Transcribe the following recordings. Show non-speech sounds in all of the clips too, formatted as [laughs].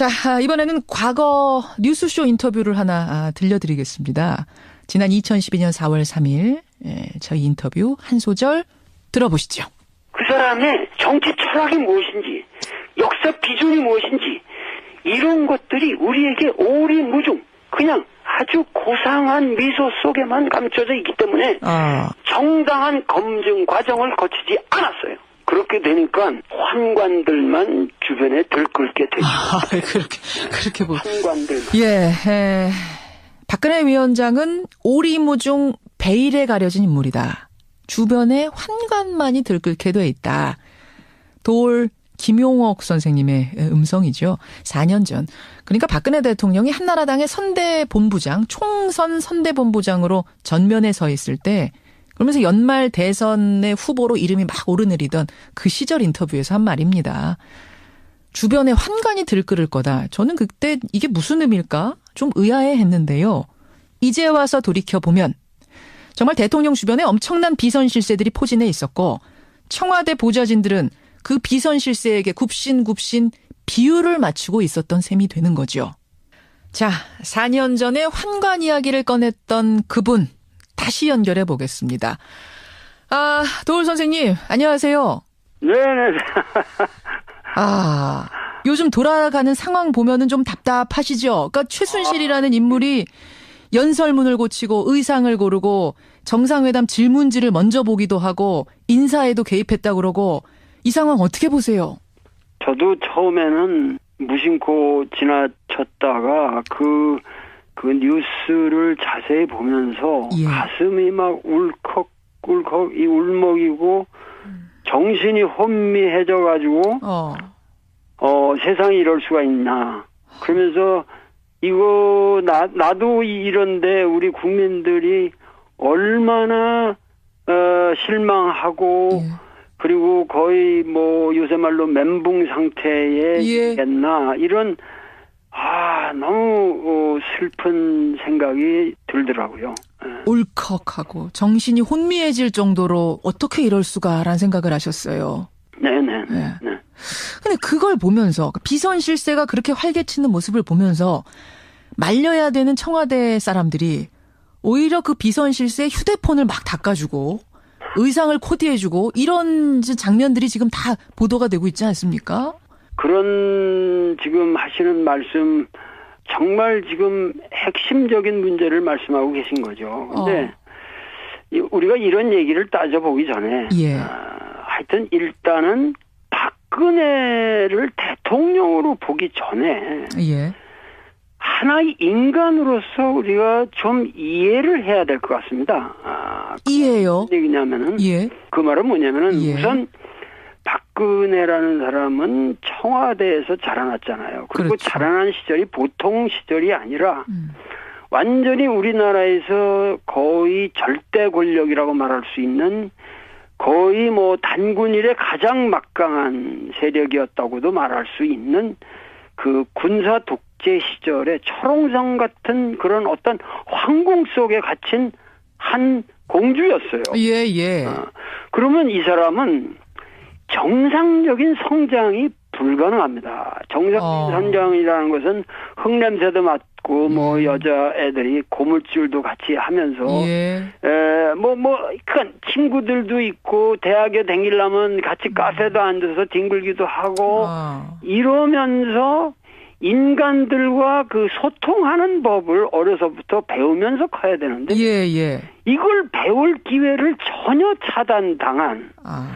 자, 아, 이번에는 과거 뉴스쇼 인터뷰를 하나 아, 들려드리겠습니다. 지난 2012년 4월 3일 예, 저희 인터뷰 한 소절 들어보시죠. 그 사람의 정치 철학이 무엇인지, 역사 비전이 무엇인지, 이런 것들이 우리에게 오리무중, 그냥 아주 고상한 미소 속에만 감춰져 있기 때문에 아, 정당한 검증 과정을 거치지 않았어요. 그렇게 되니까 환관들만 주변에 들끓게 되죠. 아, [laughs] 그렇게 그렇게 보. 환관들만. 예, 에, 박근혜 위원장은 오리무중 베일에 가려진 인물이다. 주변에 환관만이 들끓게 돼 있다. 돌 김용옥 선생님의 음성이죠. 4년 전. 그러니까 박근혜 대통령이 한나라당의 선대본부장, 총선 선대본부장으로 전면에 서 있을 때 그러면서 연말 대선의 후보로 이름이 막 오르내리던 그 시절 인터뷰에서 한 말입니다. 주변에 환관이 들끓을 거다. 저는 그때 이게 무슨 의미일까? 좀 의아해 했는데요. 이제 와서 돌이켜보면 정말 대통령 주변에 엄청난 비선 실세들이 포진해 있었고 청와대 보좌진들은 그 비선 실세에게 굽신굽신 비율을 맞추고 있었던 셈이 되는 거죠. 자, 4년 전에 환관 이야기를 꺼냈던 그분 다시 연결해 보겠습니다. 아, 도울 선생님, 안녕하세요. 네네. [laughs] 아, 요즘 돌아가는 상황 보면은 좀 답답하시죠? 그러니까 최순실이라는 인물이 연설문을 고치고 의상을 고르고 정상회담 질문지를 먼저 보기도 하고 인사에도 개입했다 그러고 이 상황 어떻게 보세요? 저도 처음에는 무심코 지나쳤다가 그, 그 뉴스를 자세히 보면서 예. 가슴이 막 울컥, 울컥, 이 울먹이고 정신이 혼미해져 가지고, 어. 어, 세상에 이럴 수가 있나. 그러면서 이거, 나, 나도 이- 이런데 우리 국민들이 얼마나, 어, 실망하고, 예. 그리고 거의 뭐 요새 말로 멘붕 상태에 예. 있겠나 이런 아 너무 어, 슬픈 생각이 들더라고요. 예. 울컥하고 정신이 혼미해질 정도로 어떻게 이럴 수가라는 생각을 하셨어요. 네네. 네. 네. 근데 그걸 보면서 비선 실세가 그렇게 활개치는 모습을 보면서 말려야 되는 청와대 사람들이 오히려 그 비선 실세 휴대폰을 막 닦아주고 의상을 코디해주고 이런 장면들이 지금 다 보도가 되고 있지 않습니까? 그런 지금 하시는 말씀 정말 지금 핵심적인 문제를 말씀하고 계신 거죠. 근데 이- 우리가 이런 얘기를 따져보기 전에 예. 아, 하여튼 일단은 박근혜를 대통령으로 보기 전에 예. 하나의 인간으로서 우리가 좀 이해를 해야 될 것 같습니다. 아, 이해요. 얘기냐면은 예. 그 말은 뭐냐면은 예. 우선 박근혜라는 사람은 청와대에서 자라났잖아요. 그리고 그렇죠. 자라난 시절이 보통 시절이 아니라 음. 완전히 우리나라에서 거의 절대 권력이라고 말할 수 있는 거의 뭐 단군 일의 가장 막강한 세력이었다고도 말할 수 있는 그 군사 독재 시절의 철옹성 같은 그런 어떤 황궁 속에 갇힌 한 공주였어요. 예, 예. 어, 그러면 이 사람은 정상적인 성장이 불가능합니다. 정상적인 어. 성장이라는 것은 흙냄새도 맡고 뭐 음. 여자 애들이 고물줄도 같이 하면서 예. 에뭐뭐 그러니까 친구들도 있고 대학에 다니려면 같이 카페도 앉아서 뒹굴기도 하고 아. 이러면서 인간들과 그 소통하는 법을 어려서부터 배우면서 커야 되는데 예, 예. 이걸 배울 기회를 전혀 차단당한 아.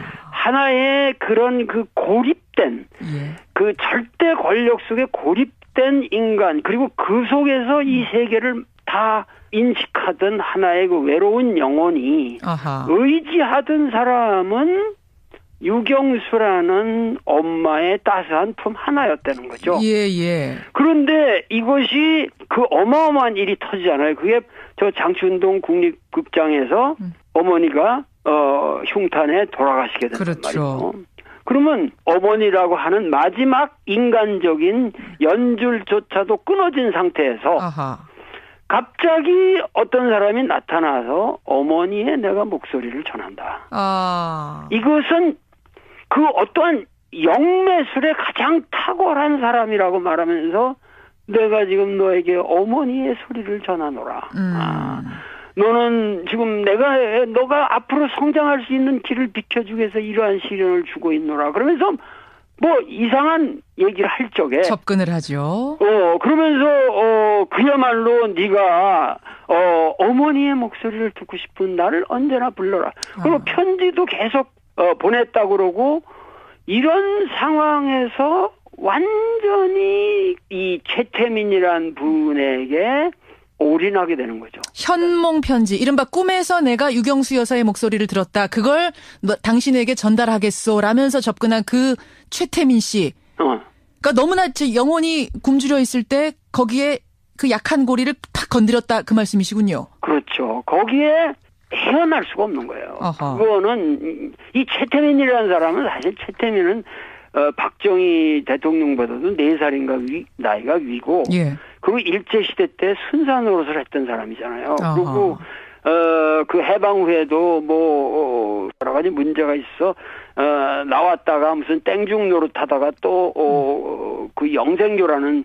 하나의 그런 그 고립된 예. 그 절대 권력 속에 고립된 인간 그리고 그 속에서 이 세계를 다 인식하던 하나의 그 외로운 영혼이 아하. 의지하던 사람은 유경수라는 엄마의 따스한 품 하나였다는 거죠. 예, 예. 그런데 이것이 그 어마어마한 일이 터지잖아요. 그게 저 장춘동 국립극장에서 음. 어머니가 어 흉탄에 돌아가시게 된단 그렇죠. 말이죠. 그러면 어머니라고 하는 마지막 인간적인 연줄조차도 끊어진 상태에서 아하. 갑자기 어떤 사람이 나타나서 어머니의 내가 목소리를 전한다. 아. 이것은 그 어떠한 영매술에 가장 탁월한 사람이라고 말하면서 내가 지금 너에게 어머니의 소리를 전하노라. 음. 아, 너는 지금 내가 너가 앞으로 성장할 수 있는 길을 비켜주기 위해서 이러한 시련을 주고 있노라. 그러면서 뭐 이상한 얘기를 할 적에 접근을 하죠. 어 그러면서 어 그야말로 네가 어 어머니의 목소리를 듣고 싶은 나를 언제나 불러라. 그리고 아. 편지도 계속 어 보냈다 그러고 이런 상황에서 완전히 이 최태민이란 분에게 올인하게 되는 거죠. 현몽 편지, 이른바 꿈에서 내가 유경수 여사의 목소리를 들었다. 그걸 너, 당신에게 전달하겠소. 라면서 접근한 그 최태민 씨. 어. 그러니까 너무나 제 영혼이 굶주려 있을 때 거기에 그 약한 고리를 탁 건드렸다. 그 말씀이시군요. 그렇죠. 거기에 헤어날 수가 없는 거예요. 어허. 그거는 이 최태민이라는 사람은 사실 최태민은 어, 박정희 대통령보다도 네 살인가 위, 나이가 위고 예. 그리고 일제 시대 때 순사 노릇을 했던 사람이잖아요. 어허. 그리고 어, 그 해방 후에도 뭐 어, 여러 가지 문제가 있어 어, 나왔다가 무슨 땡중 노릇 하다가 또 어, 그 영생교라는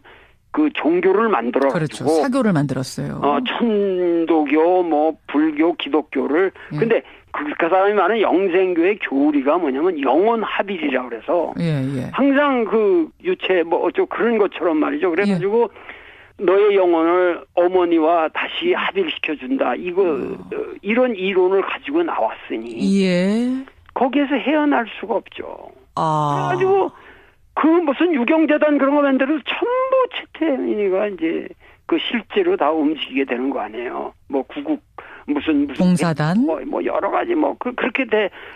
그 종교를 만들어 그렇죠. 사교를 만들었어요. 어, 천도교, 뭐, 불교, 기독교를. 예. 근데 그, 그 사람이 말하는 영생교의 교리가 뭐냐면 영원 합일이라 그래서 예, 예. 항상 그 유체 뭐 어쩌고 그런 것처럼 말이죠. 그래가지고 예. 너의 영혼을 어머니와 다시 합일시켜 준다. 이거, 어, 이런 이론을 가지고 나왔으니 예. 거기에서 헤어날 수가 없죠. 아. 그래가지고 그 무슨 유경재단 그런 거 만들어도 전부 최태민이가 이제 그 실제로 다 움직이게 되는 거 아니에요. 뭐 구국 무슨 무슨 봉사단? 뭐, 뭐 여러 가지 뭐 그, 그렇게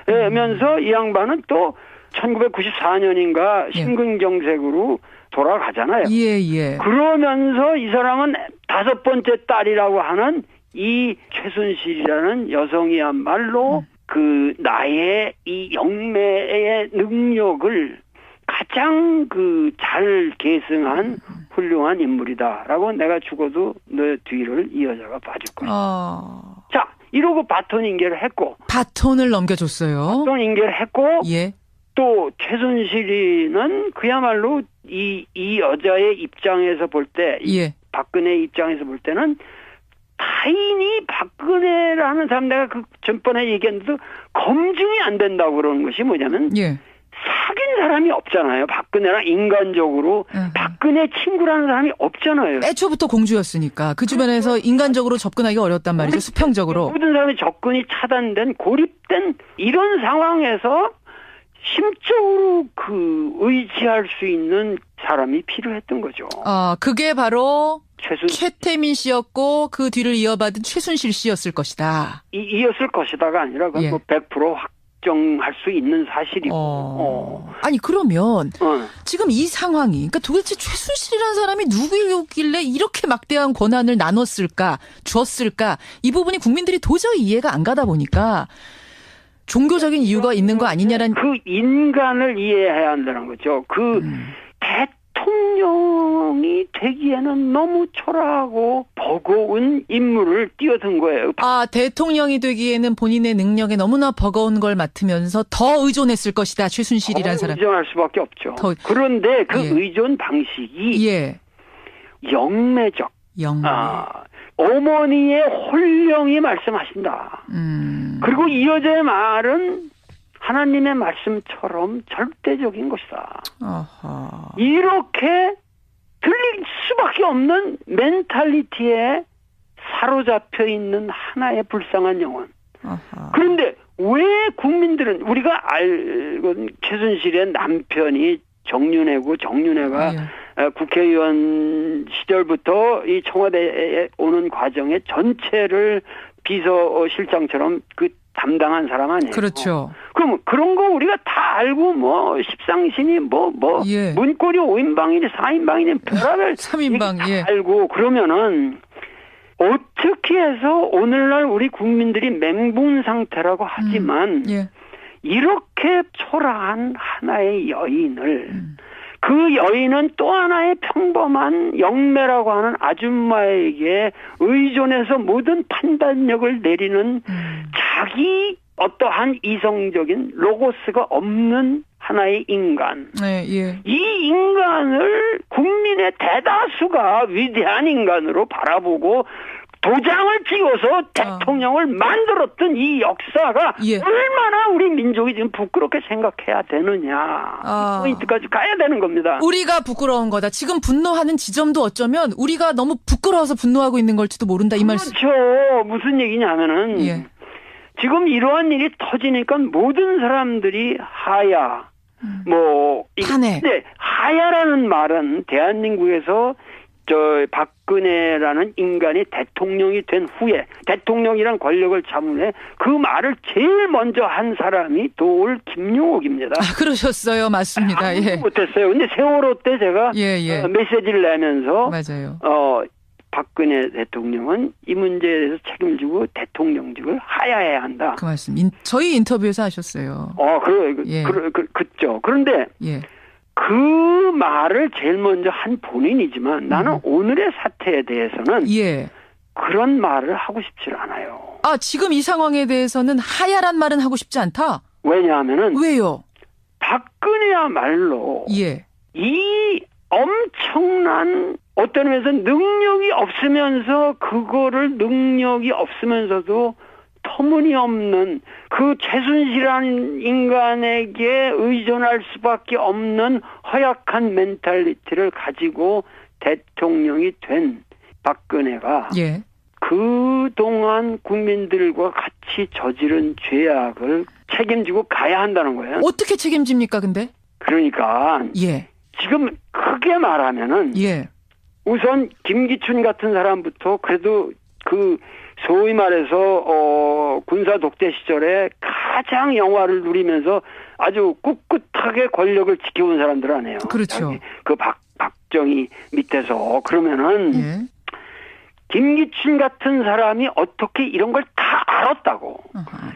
되면서 이 양반은 또 1994년인가 예. 심근경색으로 돌아가잖아요. 예, 예. 그러면서 이 사람은 다섯 번째 딸이라고 하는 이 최순실이라는 여성이야말로 그 나의 이 영매의 능력을 가장 그 잘 계승한 훌륭한 인물이다라고 내가 죽어도 너 뒤를 이 여자가 봐줄 거야. 어. 자 이러고 바톤 인계를 했고 바톤을 넘겨줬어요. 바톤 인계를 했고 예. 또 최순실이는 그야말로 이 이 여자의 입장에서 볼 때 예. 박근혜 입장에서 볼 때는 타인이 박근혜라는 사람 내가 그 전번에 얘기했는데도 검증이 안 된다고 그러는 것이 뭐냐면 예. 사귄 사람이 없잖아요. 박근혜랑 인간적으로 음. 박근혜 친구라는 사람이 없잖아요. 애초부터 공주였으니까 그 주변에서 인간적으로 접근하기 어렵단 말이죠. 수평적으로. 모든 사람의 접근이 차단된 고립된 이런 상황에서 심적으로 그 의지할 수 있는 사람이 필요했던 거죠. 아, 그게 바로 최순 최태민 씨였고 그 뒤를 이어받은 최순실 씨였을 것이다. 이, 이었을 것이다가 아니라 그건 예. 뭐100% 확정할 수 있는 사실이고. 어. 어. 아니 그러면 어. 지금 이 상황이 그러니까 도대체 최순실이라는 사람이 누구였길래 이렇게 막대한 권한을 나눴을까 주었을까 이 부분이 국민들이 도저히 이해가 안 가다 보니까 종교적인 이유가 있는 거 아니냐라는 그 인간을 이해해야 한다는 거죠. 그 음. 대통령이 되기에는 너무 초라하고 버거운 임무를 뛰어든 거예요. 아 대통령이 되기에는 본인의 능력에 너무나 버거운 걸 맡으면서 더 의존했을 것이다 최순실이라는 사람 의존할 수밖에 없죠. 더- 그런데 그 예. 의존 방식이 예 영매적. 영매 아, 어머니의 홀령이 말씀하신다. 음. 그리고 이 여자의 말은 하나님의 말씀처럼 절대적인 것이다. 어허. 이렇게 들릴 수밖에 없는 멘탈리티에 사로잡혀 있는 하나의 불쌍한 영혼. 어허. 그런데 왜 국민들은 우리가 알건 최순실의 남편이 정윤회고 정윤회가 예. 어, 국회의원 시절부터 이 청와대에 오는 과정의 전체를 비서실장처럼 그 담당한 사람 아니에요. 그렇죠. 그럼 그런 거 우리가 다 알고 뭐 십상신이 뭐뭐 예. 문고리 5인방이니 4인방이니 별하별 [laughs] 삼인방, 얘기 다 예. 알고 그러면은 어떻게 해서 오늘날 우리 국민들이 맹분 상태라고 하지만 예. 이렇게 초라한 하나의 여인을 음. 그 여인은 또 하나의 평범한 영매라고 하는 아줌마에게 의존해서 모든 판단력을 내리는 음. 자기 어떠한 이성적인 로고스가 없는 하나의 인간. 네, 예. 이 인간을 국민의 대다수가 위대한 인간으로 바라보고 도장을 찍어서 대통령을 만들었던 이 역사가 예. 얼마나 우리 민족이 지금 부끄럽게 생각해야 되느냐 아. 포인트까지 가야 되는 겁니다. 우리가 부끄러운 거다. 지금 분노하는 지점도 어쩌면 우리가 너무 부끄러워서 분노하고 있는 걸지도 모른다 이 말씀. 그렇죠. 무슨 얘기냐면은 예. 지금 이러한 일이 터지니까 모든 사람들이 하야 뭐 이- 탄핵. 근데 하야라는 말은 대한민국에서 저 박근혜라는 인간이 대통령이 된 후에 대통령이란 권력을 잡은 후에 그 말을 제일 먼저 한 사람이 도올 김용옥입니다. 아, 그러셨어요. 맞습니다. 예. 못했어요. 근데 세월호 때 제가 예, 예. 어, 메시지를 내면서 맞아요. 어 박근혜 대통령은 이 문제에 대해서 책임을 지고 대통령직을 하야해야 한다. 그 말씀. 인, 저희 인터뷰에서 하셨어요. 어, 그래, 그, 예. 그, 그, 그죠. 그런데 예. 그 말을 제일 먼저 한 본인이지만 나는 음. 오늘의 사태에 대해서는 예. 그런 말을 하고 싶지 않아요. 아, 지금 이 상황에 대해서는 하야란 말은 하고 싶지 않다? 왜냐하면은 왜요? 박근혜야말로 예. 이 엄청난 어떤 면에서 능력이 없으면서 그거를 능력이 없으면서도 터무니없는 그 최순실한 인간에게 의존할 수밖에 없는 허약한 멘탈리티를 가지고 대통령이 된 박근혜가 예. 그동안 국민들과 같이 저지른 죄악을 책임지고 가야 한다는 거예요. 어떻게 책임집니까, 근데? 그러니까 예. 지금 크게 말하면은 예. 우선 김기춘 같은 사람부터 그래도 그 소위 말해서 어 군사 독재 시절에 가장 영화를 누리면서 아주 꿋꿋하게 권력을 지켜온 사람들 아니에요. 그렇죠. 그 박 박정희 밑에서 그러면은 예. 김기춘 같은 사람이 어떻게 이런 걸 다 알았다고.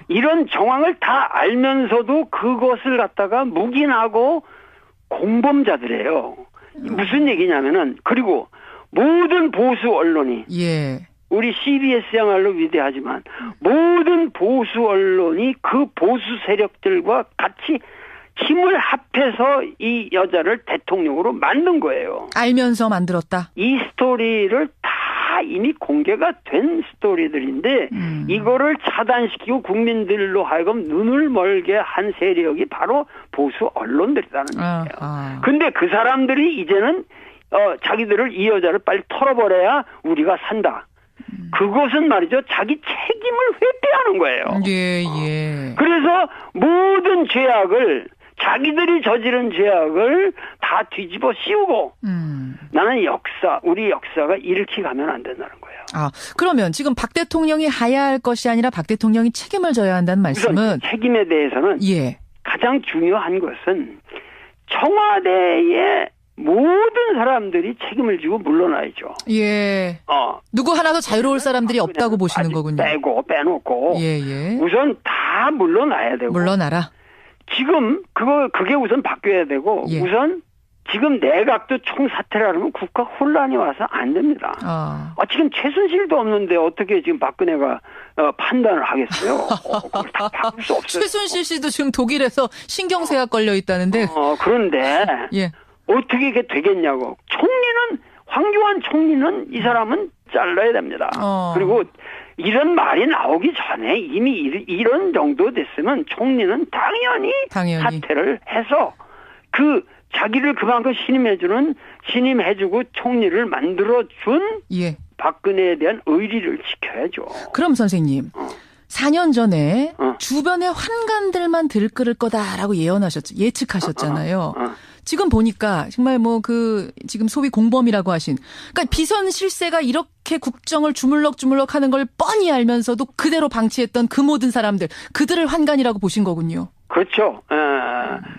이런 정황을 다 알면서도 그것을 갖다가 묵인하고 공범자들이에요. 무슨 얘기냐면은 그리고 모든 보수 언론이 예. 우리 CBS야말로 위대하지만 모든 보수 언론이 그 보수 세력들과 같이 힘을 합해서 이 여자를 대통령으로 만든 거예요. 알면서 만들었다. 이 스토리를 다 이미 공개가 된 스토리들인데 음. 이거를 차단시키고 국민들로 하여금 눈을 멀게 한 세력이 바로 보수 언론들이라는 아, 거예요. 아. 근데 그 사람들이 이제는 어 자기들을 이 여자를 빨리 털어버려야 우리가 산다. 음. 그것은 말이죠. 자기 책임을 회피하는 거예요. 예, 예. 그래서 모든 죄악을 자기들이 저지른 죄악을 다 뒤집어 씌우고 음. 나는 역사, 우리 역사가 이렇게 가면 안 된다는 거예요. 아, 그러면 지금 박 대통령이 하야할 것이 아니라 박 대통령이 책임을 져야 한다는 말씀은 책임에 대해서는 예. 가장 중요한 것은 청와대의 모든 사람들이 책임을 지고 물러나야죠. 예. 어. 누구 하나도 자유로울 사람들이 없다고 보시는 거군요. 빼고 빼놓고 예, 예. 우선 다 물러나야 되고 물러나라. 지금 그거 그게 우선 바뀌어야 되고 예. 우선 지금 내각도 총사퇴라 그러면 국가 혼란이 와서 안 됩니다. 아. 아, 지금 최순실도 없는데 어떻게 지금 박근혜가 어, 판단을 하겠어요? 어, [laughs] 그걸 다 바꿀 수 없어요. 최순실 씨도 지금 독일에서 신경쇠약 걸려 있다는데. 어, 그런데 예. 어떻게 이게 되겠냐고. 총리는 황교안 총리는 이 사람은 잘라야 됩니다. 어. 그리고 이런 말이 나오기 전에 이미 이- 이런 정도 됐으면 총리는 당연히, 당연히. 사퇴를 해서 그 자기를 그만큼 신임해주는 신임해주고 총리를 만들어준 예. 박근혜에 대한 의리를 지켜야죠. 그럼 선생님. 어. 4년 전에 어. 주변의 환관들만 들끓을 거다라고 예언하셨, 예측하셨잖아요. 어. 지금 보니까 정말 뭐 그 지금 소위 공범이라고 하신 그러니까 비선 실세가 이렇게 국정을 주물럭주물럭 하는 걸 뻔히 알면서도 그대로 방치했던 그 모든 사람들 그들을 환관이라고 보신 거군요. 그렇죠. 에,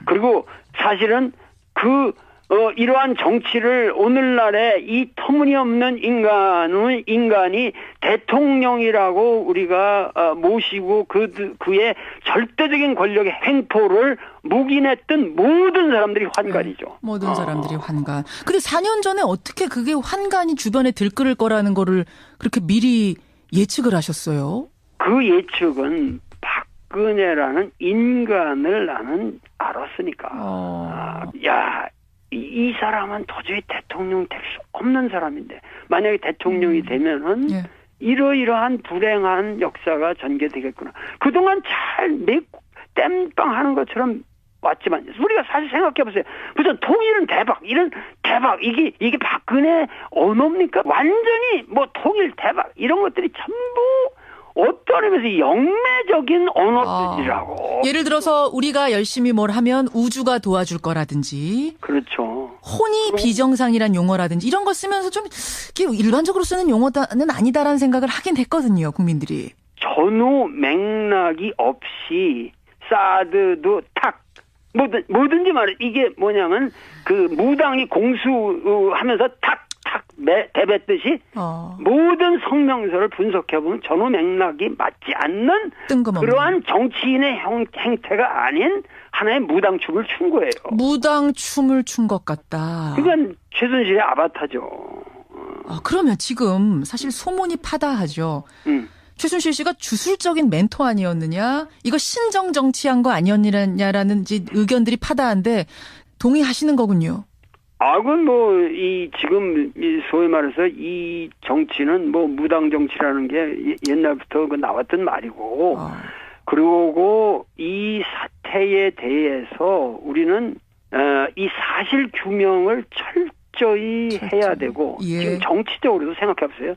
그리고 사실은 그 어, 이러한 정치를 오늘날의 이 터무니없는 인간은 인간이 대통령이라고 우리가 어, 모시고 그 그의 절대적인 권력의 횡포를 묵인했던 모든 사람들이 환관이죠. 모든 어. 사람들이 환관. 근데 4년 전에 어떻게 그게 환관이 주변에 들끓을 거라는 거를 그렇게 미리 예측을 하셨어요? 그 예측은 박근혜라는 인간을 나는 알았으니까. 어. 아, 야, 이, 이 사람은 도저히 대통령 될 수 없는 사람인데 만약에 대통령이 음. 되면은 예. 이러이러한 불행한 역사가 전개되겠구나. 그동안 잘 내, 땜빵 하는 것처럼 왔지만, 우리가 사실 생각해 보세요. 무슨 통일은 대박, 이런 대박, 이게, 이게 박근혜 언어입니까? 완전히 뭐 통일 대박, 이런 것들이 전부 어떤 의미에서 영매적인 언어들이라고. 예를 들어서 우리가 열심히 뭘 하면 우주가 도와줄 거라든지 그렇죠. 혼이 비정상이란 용어라든지 이런 거 쓰면서 좀 일반적으로 쓰는 용어는 아니다라는 생각을 하긴 했거든요, 국민들이. 전후 맥락이 없이 사드도 탁 뭐든 뭐든지 말해 이게 뭐냐면 그 무당이 공수하면서 탁 탁 대뱉듯이 어, 모든 성명서를 분석해 보면 전후 맥락이 맞지 않는 뜬금없는. 그러한 정치인의 형, 행태가 아닌 하나의 무당춤을 춘 거예요. 무당 춤을 춘 것 같다. 그건 최순실의 아바타죠. 아, 그러면 지금 사실 소문이 파다하죠. 음. 최순실 씨가 주술적인 멘토 아니었느냐? 이거 신정 정치한 거 아니었느냐라는 의견들이 파다한데 동의하시는 거군요. 아, 그건 뭐, 이, 지금, 이 소위 말해서 이 정치는 뭐 무당 정치라는 게 예- 옛날부터 그 나왔던 말이고, 아, 그리고 이 사태에 대해서 우리는, 어, 이 사실 규명을 철저히 철저히. 해야 되고, 예. 음. 지금 정치적으로도 생각해 보세요.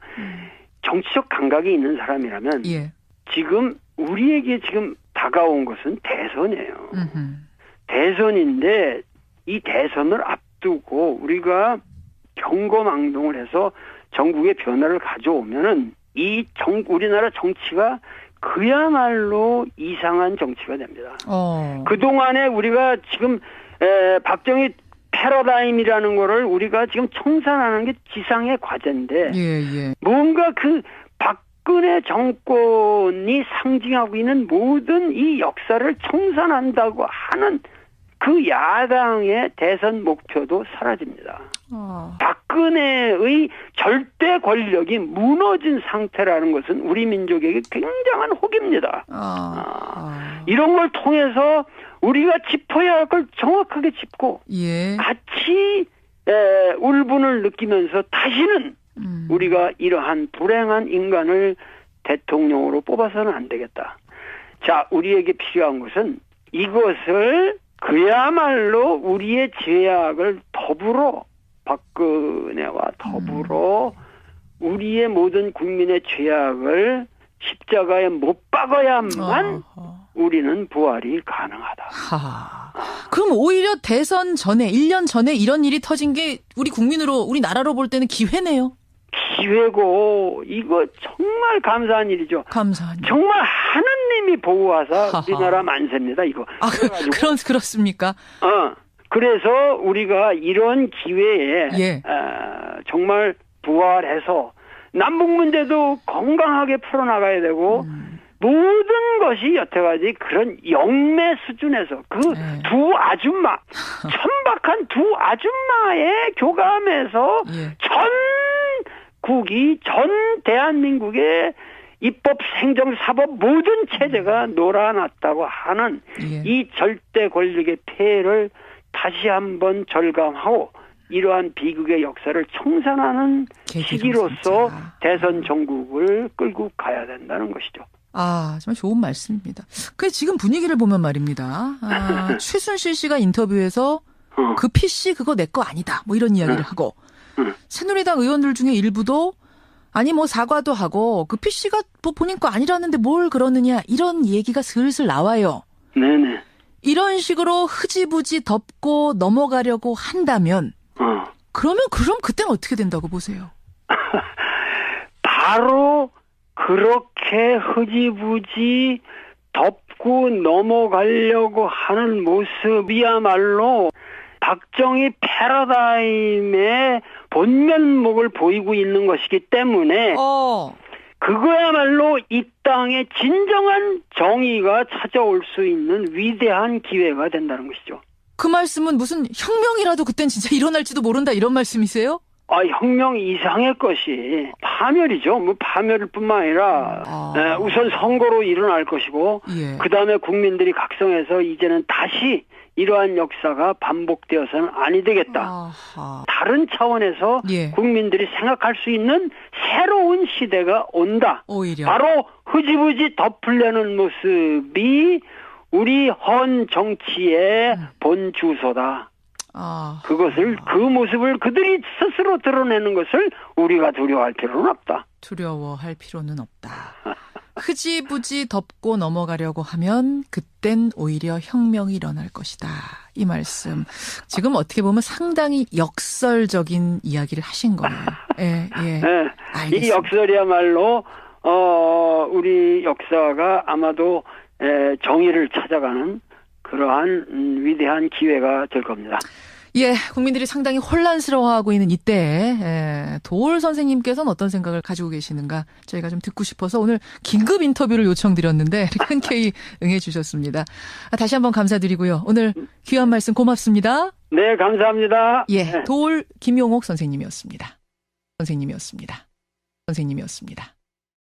정치적 감각이 있는 사람이라면, 예. 지금 우리에게 지금 다가온 것은 대선이에요. 음흠. 대선인데 이 대선을 앞 두고 우리가 경거망동을 해서 전국의 변화를 가져오면은 이 정, 우리나라 정치가 그야말로 이상한 정치가 됩니다. 어. 그동안에 우리가 지금 에, 박정희 패러다임이라는 거를 우리가 지금 청산하는 게 지상의 과제인데 예, 예. 뭔가 그 박근혜 정권이 상징하고 있는 모든 이 역사를 청산한다고 하는 그 야당의 대선 목표도 사라집니다. 아, 박근혜의 절대 권력이 무너진 상태라는 것은 우리 민족에게 굉장한 혹입니다. 아, 아. 이런 걸 통해서 우리가 짚어야 할 걸 정확하게 짚고 예. 같이 에, 울분을 느끼면서 다시는 음. 우리가 이러한 불행한 인간을 대통령으로 뽑아서는 안 되겠다. 자, 우리에게 필요한 것은 이것을 그야말로 우리의 죄악을 더불어 박근혜와 더불어 우리의 모든 국민의 죄악을 십자가에 못 박아야만 어허. 우리는 부활이 가능하다. 하. 그럼 오히려 대선 전에 1년 전에 이런 일이 터진 게 우리 국민으로 우리 나라로 볼 때는 기회네요. 기회고 이거 정말 감사한 일이죠. 감사합니다. 정말 하느님이 보호하사. 우리나라 만세입니다. 이거. 아, 그, 그런 그렇습니까? 어 그래서 우리가 이런 기회에 예. 어, 정말 부활해서 남북 문제도 건강하게 풀어나가야 되고 음. 모든 것이 여태까지 그런 영매 수준에서 그 네. 두 아줌마 [laughs] 천박한 두 아줌마의 교감에서 예. 전 국이 전 대한민국의 입법, 행정, 사법 모든 체제가 놀아났다고 하는 예. 이 절대 권력의 폐해를 다시 한번 절감하고 이러한 비극의 역사를 청산하는 시기로서 진짜. 대선 전국을 끌고 가야 된다는 것이죠. 아, 정말 좋은 말씀입니다. 그 지금 분위기를 보면 말입니다. 아, [laughs] 최순실 씨가 인터뷰에서 어. 그 PC 그거 내 거 아니다. 뭐 이런 이야기를 하고 응. 새누리당 의원들 중에 일부도 아니 뭐 사과도 하고 그 PC가 뭐 본인 거 아니라는데 뭘 그러느냐 이런 얘기가 슬슬 나와요. 네네. 이런 식으로 흐지부지 덮고 넘어가려고 한다면 어. 그러면 그럼 그때는 어떻게 된다고 보세요? [laughs] 바로 그렇게 흐지부지 덮고 넘어가려고 하는 모습이야말로 박정희 패러다임의 본면목을 보이고 있는 것이기 때문에 어. 그거야말로 이 땅에 진정한 정의가 찾아올 수 있는 위대한 기회가 된다는 것이죠. 그 말씀은 무슨 혁명이라도 그땐 진짜 일어날지도 모른다 이런 말씀이세요? 아, 혁명 이상의 것이 파멸이죠. 뭐 파멸뿐만 아니라 아. 에, 우선 선거로 일어날 것이고 예. 그 다음에 국민들이 각성해서 이제는 다시 이러한 역사가 반복되어서는 아니 되겠다. 아하. 다른 차원에서 예. 국민들이 생각할 수 있는 새로운 시대가 온다. 오히려. 바로 흐지부지 덮으려는 모습이 우리 헌 정치의 음. 본 주소다. 아. 그것을 그 모습을 그들이 스스로 드러내는 것을 우리가 두려워할 필요는 없다. 두려워할 필요는 없다. [laughs] 흐지부지 덮고 넘어가려고 하면 그땐 오히려 혁명이 일어날 것이다. 이 말씀. 지금 어떻게 보면 상당히 역설적인 이야기를 하신 거예요. 예, 예. 예, [laughs] 이 알겠습니다. 역설이야말로 어 우리 역사가 아마도 에, 정의를 찾아가는 그러한 음, 위대한 기회가 될 겁니다. 예, 국민들이 상당히 혼란스러워하고 있는 이때에 예, 도올 선생님께서는 어떤 생각을 가지고 계시는가 저희가 좀 듣고 싶어서 오늘 긴급 인터뷰를 요청드렸는데 흔쾌히 응해주셨습니다. 아, 다시 한번 감사드리고요. 오늘 귀한 말씀 고맙습니다. 네, 감사합니다. 예, 네. 도올 김용옥 선생님이었습니다. 선생님이었습니다. 선생님이었습니다.